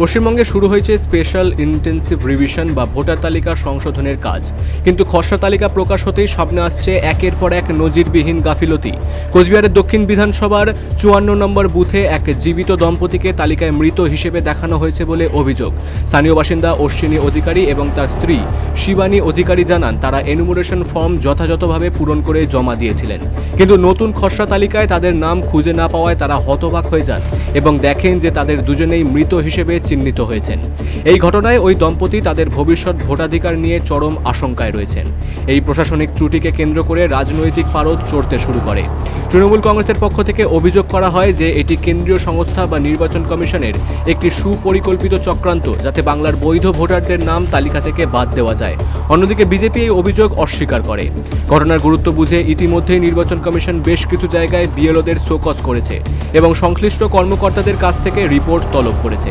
পশ্চিমবঙ্গে শুরু হয়েছে স্পেশাল ইন্টেন্সিভ রিভিশন বা ভোটার তালিকা সংশোধনের কাজ। কিন্তু খসড়া তালিকা প্রকাশ হতেই সামনে আসছে একের পর এক নজিরবিহীন গাফিলতি। কোচবিহারের দক্ষিণ বিধানসভার চুয়ান্ন নম্বর বুথে এক জীবিত দম্পতিকে তালিকায় মৃত হিসেবে দেখানো হয়েছে বলে অভিযোগ। স্থানীয় বাসিন্দা অশ্বিনী অধিকারী এবং তার স্ত্রী শিবানী অধিকারী জানান, তারা এনুমোরেশন ফর্ম যথাযথভাবে পূরণ করে জমা দিয়েছিলেন। কিন্তু নতুন খসড়া তালিকায় তাদের নাম খুঁজে না পাওয়ায় তারা হতবাক হয়ে যান এবং দেখেন যে তাদের দুজনেই মৃত হিসেবে চিহ্নিত হয়েছেন। এই ঘটনায় ওই দম্পতি তাদের ভবিষ্যৎ ভোটাধিকার নিয়ে চরম আশঙ্কায় রয়েছেন। এই প্রশাসনিক ত্রুটিকে কেন্দ্র করে রাজনৈতিক পারদ চড়তে শুরু করে। তৃণমূল কংগ্রেসের পক্ষ থেকে অভিযোগ করা হয় যে এটি কেন্দ্রীয় সংস্থা বা নির্বাচন কমিশনের একটি সুপরিকল্পিত চক্রান্ত, যাতে বাংলার বৈধ ভোটারদের নাম তালিকা থেকে বাদ দেওয়া যায়। অন্যদিকে বিজেপি এই অভিযোগ অস্বীকার করে। ঘটনার গুরুত্ব বুঝে ইতিমধ্যেই নির্বাচন কমিশন বেশ কিছু জায়গায় বিএলওদের শোকজ করেছে এবং সংশ্লিষ্ট কর্মকর্তাদের কাছ থেকে রিপোর্ট তলব করেছে।